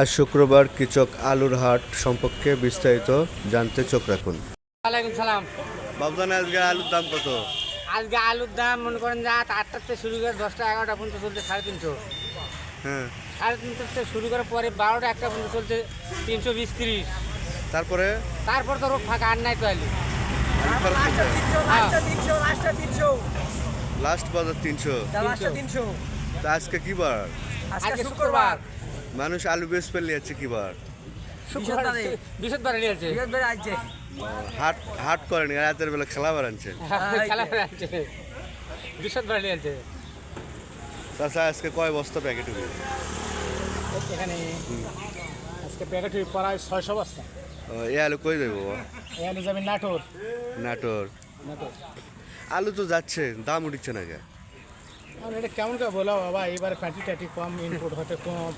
আজ শুক্রবার কৃষক আলুর হাট সম্পর্কে বিস্তারিত জানতে চোখ রাখুন। ওয়ালাইকুম সালাম। বাবদান আজকে আলুর দাম কত? আজকে আলুর দাম মনে করেন যে রাত আটটার থেকে শুরু করে দশটা এগারোটা পর্যন্ত চলছে সাড়ে তিনশো। হ্যাঁ। সাড়ে তিনশো থেকে শুরু করে পরে বারোটা একটা পর্যন্ত চলছে তিনশো বিশ তিরিশ। তারপরে? তারপর তো রোগ ফাঁকা আর নাই তো আলু। লাস্ট বাজার তিনশো। তিনশো। তা আজকে কি বার? আজকে শুক্রবার। মানুষ আলু বেশ পেলে যাচ্ছে কি বার? শুক্রবার হাট হাট করেনি রাতের বেলা খেলা বার আনছে খেলা করে আছে। বৃহস্পতিবার আজকে কয় বস্তা প্যাকেট হবে এখানে আজকে প্যাকেট প্রায় ছয়শো বস্তা। এই আলু কই দেবো এই আলু যাবে নাটোর। নাটোর। নাটোর। আলু তো যাচ্ছে দাম উঠছে না কে? আর এটা কেমন করে বলো বাবা? এবারে প্যাটি ট্যাটি কম ইনপুট হতে কম।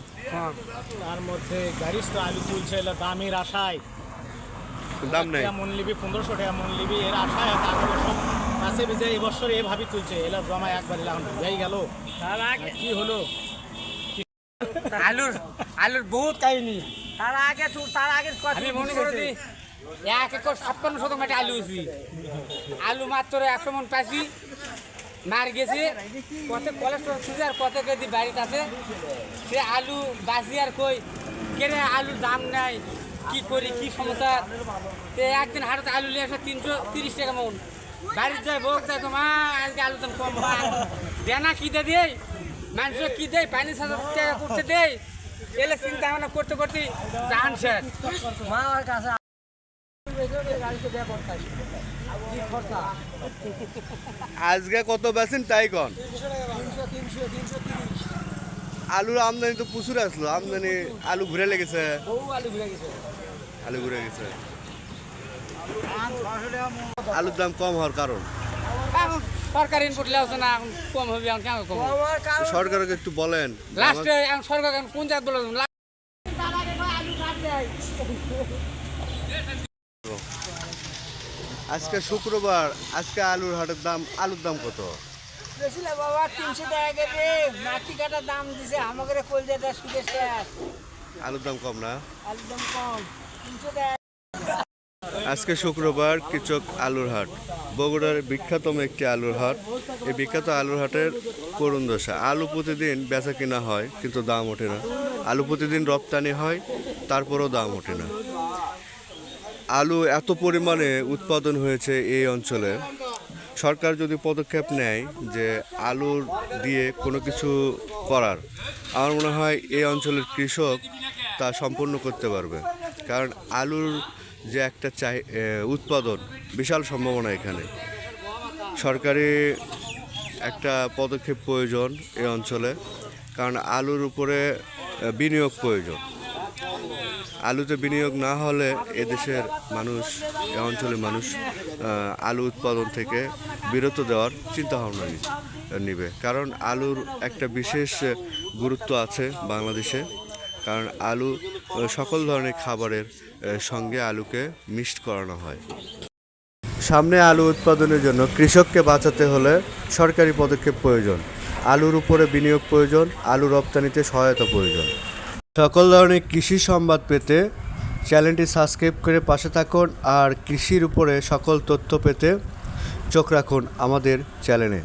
তার মধ্যে গাড়িস তো আলু তুলছে এলো দামের আশায়। দাম নেই। টাকা মন লিবি পনেরোশো টাকা মন লিবি এর আশায় তার বছর কাছে বেজে এবছর এভাবে তুলছে। এলো জমা একবার এলাম যাই গেল। কি হলো? আলুর আলুর বহুত কাহিনী। তার আগে তার আগে আমি মনে করি এক একর ছাপ্পান্ন শতক মাটি আলু হয়েছি। আলু মাত্র একশো মন পাইছি। মার গেছে কত কোলেস্ট্রল খুঁজে আর কত কেজি বাড়িতে আছে। সে আলু বাসি আর কই কেনে আলুর দাম নাই, কি করি, কি সমস্যা? তে একদিন হাটতে আলু নিয়ে আসে তিনশো তিরিশ টাকা মন। বাড়িতে যায় বোক যায়, তো মা, আজকে আলু দাম কম দেনা কি দে দেয় মানুষ কি দেয় পানি সাথে টাকা করতে দেয় এলে চিন্তা ভাবনা করতে করতে শেষ। আজকে কত বেছেন তাই কন? আলুর আমদানি তো প্রচুর আসলো। আমদানি আলু ঘুরে লেগেছে। আলু ঘুরে গেছে। আলুর দাম কম হওয়ার কারণ। সরকার ইনপুট লেওছে না এখন কম হবে এখন কেন কম সরকারকে একটু বলেন। লাস্টে, এখন সরকার কোন জায়গায় বলে? আজকে শুক্রবার আজকে আলুর হাটের দাম আলুর দাম কত? বেশিলে বাবা তিনশো টাকা করে মাটি কাটার দাম দিছে আমাকে কলজাটা সুদে শেষ আলুর দাম কম না? একদম কম তিনশো টাকা আজকে শুক্রবার কৃষক আলুর হাট। বগুড়ার বিখ্যাতম একটি আলুর হাট। এই বিখ্যাত আলুর হাটের করুণ দশা। আলু প্রতিদিন বেচা কিনা হয় কিন্তু দাম ওঠে না। আলু প্রতিদিন রপ্তানি হয় তারপরও দাম ওঠে না। আলু এত পরিমাণে উৎপাদন হয়েছে এই অঞ্চলে। সরকার যদি পদক্ষেপ নেয় যে আলুর দিয়ে কোনো কিছু করার, আমার মনে হয় এই অঞ্চলের কৃষক তা সম্পূর্ণ করতে পারবে। কারণ আলুর যে একটা চাই উৎপাদন বিশাল সম্ভাবনা এখানে। সরকারি একটা পদক্ষেপ প্রয়োজন এই অঞ্চলে, কারণ আলুর উপরে বিনিয়োগ প্রয়োজন। আলুতে বিনিয়োগ না হলে এদেশের মানুষ, এ অঞ্চলের মানুষ আলু উৎপাদন থেকে বিরত দেওয়ার চিন্তা ভাবনা নিবে। কারণ আলুর একটা বিশেষ গুরুত্ব আছে বাংলাদেশে। কারণ আলু সকল ধরনের খাবারের সঙ্গে আলুকে মিক্সড করানো হয়। সামনে আলু উৎপাদনের জন্য কৃষককে বাঁচাতে হলে সরকারি পদক্ষেপ প্রয়োজন। আলুর উপরে বিনিয়োগ প্রয়োজন, আলু রপ্তানিতে সহায়তা প্রয়োজন। সকল ধরনের কৃষি সংবাদ পেতে চ্যানেলটি সাবস্ক্রাইব করে পাশে থাকুন আর কৃষির উপরে সকল তথ্য পেতে চোখ রাখুন আমাদের চ্যানেলে।